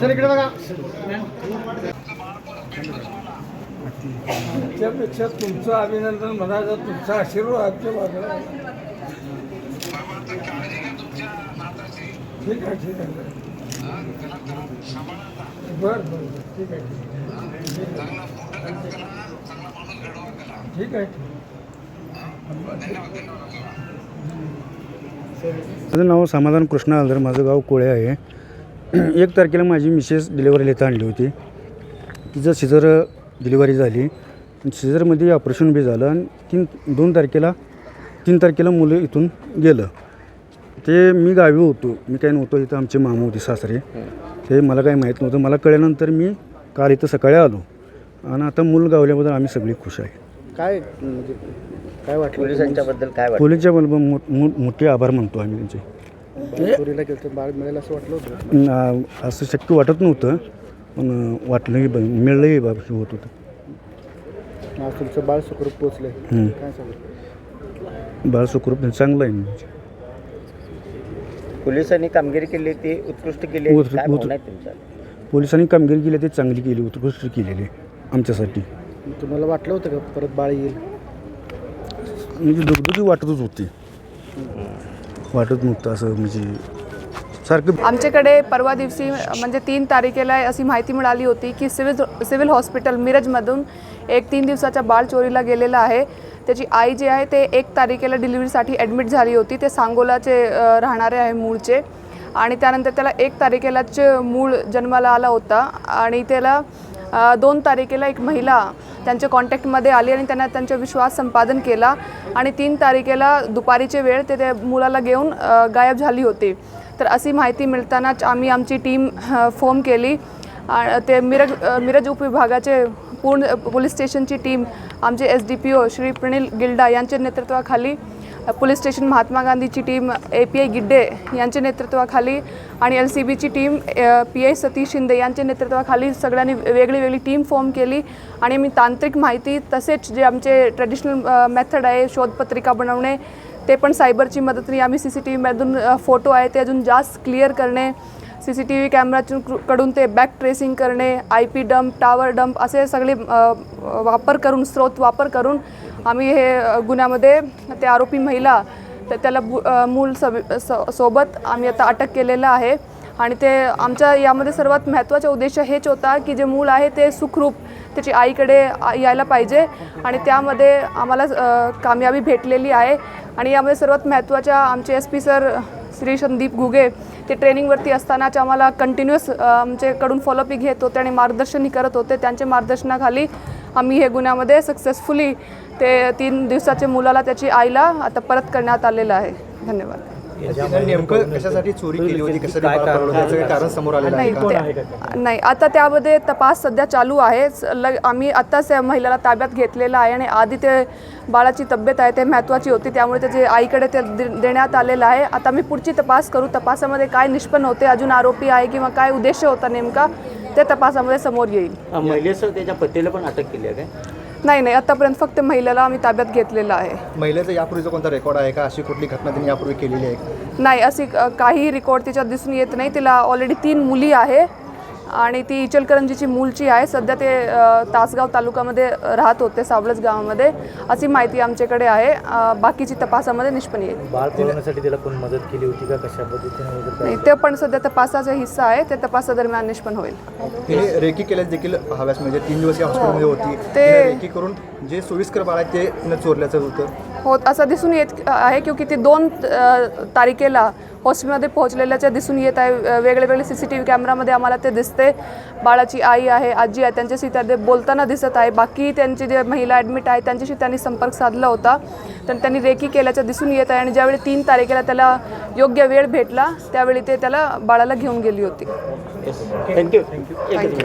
Sir इकडे बघा त्यापेक्षा तुमचं अभिनंदन म्हणायचं तुमचा आशीर्वाद आमच्या बाजूला ठीक आहे ठीक आहे. बर बर ठीक आहे ठीक आहे. माझं नाव समाधान कृष्ण आलदर माझं गाव कोळे आहे. एक तारखेला माझी मिसेस डिलिव्हरीला इथं आणली होती. तिचं सिझर डिलिव्हरी झाली. सिझरमध्ये ऑपरेशन बी झालं आणि तीन दोन तारखेला तीन तारखेला मुलं इथून गेलं. ते मी गावी होतो. मी काय नव्हतो इथं आमचे मामा होते सासरे. ते मला काही माहीत नव्हतं. मला कळल्यानंतर मी काल इथं सकाळी आलो. आणि आता मूल गावल्याबद्दल आम्ही सगळी खुश आहे. काय म्हणजे काय वाटलं? पोलिसांच्याबद्दल काय पोलीसच्या बरोबर मो मो मोठे आभार मानतो आम्ही त्यांचे. बाळ चोरीला गेलं तर बाळ मिळेल असं वाटलं होतं? ना- असं शक्य वाटत नव्हतं पण वाटलं की ब- मिळलंही बाबा हे होत होतं. आज तुमचं बाळ सुखरूप हम्म. काय सांगू? बाळ सुखरूप चांगलं आहे. म्हणजे. पोलिसांनी कामगिरी केली ती उत्कृष्ट केली. उत- काय उत- भावना आहे तुमच्या? पोलिसांनी कामगिरी केली ते चांगली केली उत्कृष्ट केलेली आमच्यासाठी. तुम्हाला वाटलं होतं का परत बाळ येईल? म्हणजे दुखदुखी वाटतच होती. वाटत नव्हतं असं म्हणजे सारखं आमच्याकडे परवा दिवशी म्हणजे तीन तारखेला अशी माहिती मिळाली होती की सिव्हिल सिव्हिल हॉस्पिटल मिरजमधून एक तीन दिवसाचा बाळ चोरीला गेलेला आहे. त्याची आई जी आहे ते एक तारखेला डिलिव्हरीसाठी ॲडमिट झाली होती. ते सांगोलाचे राहणारे आहे मूळचे. आणि त्यानंतर त्याला एक तारखेलाच मूळ जन्माला आला होता. आणि त्याला दोन तारखेला एक महिला त्यांच्या कॉन्टॅक्टमध्ये आली आणि त्यांना त्यांचा विश्वास संपादन केला. आणि तीन तारखेला दुपारीचे वेळ ते त्या मुलाला घेऊन गायब झाली होती. तर अशी माहिती मिळतानाच आम्ही आमची टीम फोम केली. ते मिरज मिरज उपविभागाचे पूर्ण पोलीस स्टेशनची टीम आमचे S D P O Shri Pranil Gilda यांच्या नेतृत्वाखाली पोलीस स्टेशन महात्मा गांधीची team A P I Gidde यांच्या नेतृत्वाखाली आणि एल सी बीची team P I Satish Shinde यांच्या नेतृत्वाखाली सगळ्यांनी वेगळी वेगळी टीम फॉर्म केली. आणि मी तांत्रिक माहिती तसेच जे आमचे ट्रेडिशनल मेथड आहे शोधपत्रिका बनवणे ते पण सायबरची मदतीने आम्ही सी सी टी व्हीमधून फोटो आहे ते अजून जास्त क्लिअर करणे सी सी टी व्ही कॅमेरातून कडून ते बॅक ट्रेसिंग करणे I P dump tower dump असे सगळे वापर करून स्रोत वापर करून आम्ही हे गुन्ह्यामध्ये ते आरोपी महिला तर त्याला बु- मूल सब सोबत आम्ही आता अटक केलेलं आहे. आणि ते आमच्या यामध्ये सर्वात महत्त्वाचा उद्देश हेच होता की जे मूल आहे ते सुखरूप त्याची आईकडे यायला पाहिजे. आणि त्यामध्ये आम्हाला कामयाबी भेटलेली आहे. आणि यामध्ये सर्वात महत्त्वाच्या आमचे S P sir Shri Sandeep Ghuge ते ट्रेनिंगवरती असतानाच आम्हाला कंटिन्युअस आमच्याकडून फॉलोअपही घेत होते आणि मार्गदर्शनही करत होते. त्यांच्या मार्गदर्शनाखाली आम्ही हे गुन्ह्यामध्ये सक्सेसफुली ते तीन दिवसाच्या मुलाला त्याची आईला आता परत करण्यात आलेलं आहे. धन्यवाद. नेमकं कशासाठी चोरी केली होती कशासाठी बाळ पळवलं त्याचं काही कारण समोर आलेलं आहे नाही का ते- नाही आता त्यामध्ये तपास सध्या चालू आहे. स- ल आम्ही आत्ताच त्या महिलेला ताब्यात घेतलेलं आहे आणि आधी ते बाळाची तब्येत आहे ते महत्त्वाची होती त्यामुळे त्याचे आईकडे ते दे- देण्यात आलेलं आहे. आता मी पुढची तपास करू तपासामध्ये काय निष्पन्न होते अजून आरोपी आहे किंवा काय उद्देश होता नेमका ते तपासामध्ये समोर येईल. महिलेसह त्याच्या पतीला पण अटक केली आहे काय? नाही नाही आतापर्यंत फक्त महिलेला आम्ही ताब्यात घेतलेलं आहे. महिलेचा यापूर्वीचा कोणता रेकॉर्ड आहे का? अशी कुठली घटना त्यांनी यापूर्वी केलेली आहे? नाही अशी काही रेकॉर्ड तिच्यात दिसून येत नाही. तिला ऑलरेडी तीन मुली आहे. आणि ती इचलकरंजीची मूलची आहे. सध्या ते तासगाव तालुक्यामध्ये राहत होते सावळज गावामध्ये. अशी माहिती आमच्याकडे आहे. बाकीची तपासामध्ये निष्पन्न येईल. बाळ पळवण्यासाठी त्याला कोण मदत केली होती का? कशा पद्धतीने ते पण सध्या तपासाचा हिस्सा आहे. ते तपासादरम्यान निष्पन्न होईल. रेकी केल्यास देखील हव्यास. म्हणजे तीन दिवस या हॉस्पिटलमध्ये होती. ते- रेकी करून जे सोयीस्कर बाळ आहे ते चोरल्याचं होतं. होत असं दिसून येत आहे क्योंकि ती दोन तारखेला हॉस्पिटलमध्ये पोहोचलेल्याच्या दिसून येत आहे. वेगळे वेगळे सी सी टी व्ही कॅमेरामध्ये आम्हाला ते दिसते. बाळाची आई आहे आजी आहे त्यांच्याशी त्या ते बोलताना दिसत आहे. बाकी त्यांचे जे महिला ॲडमिट आहे त्यांच्याशी त्यांनी संपर्क साधला होता. तर त्यांनी रेकी केल्याचं दिसून येत आहे आणि ज्यावेळी तीन तारखेला त्याला योग्य वेळ भेटला त्यावेळी ते त्याला बाळाला घेऊन गेली होती. Thank you thank you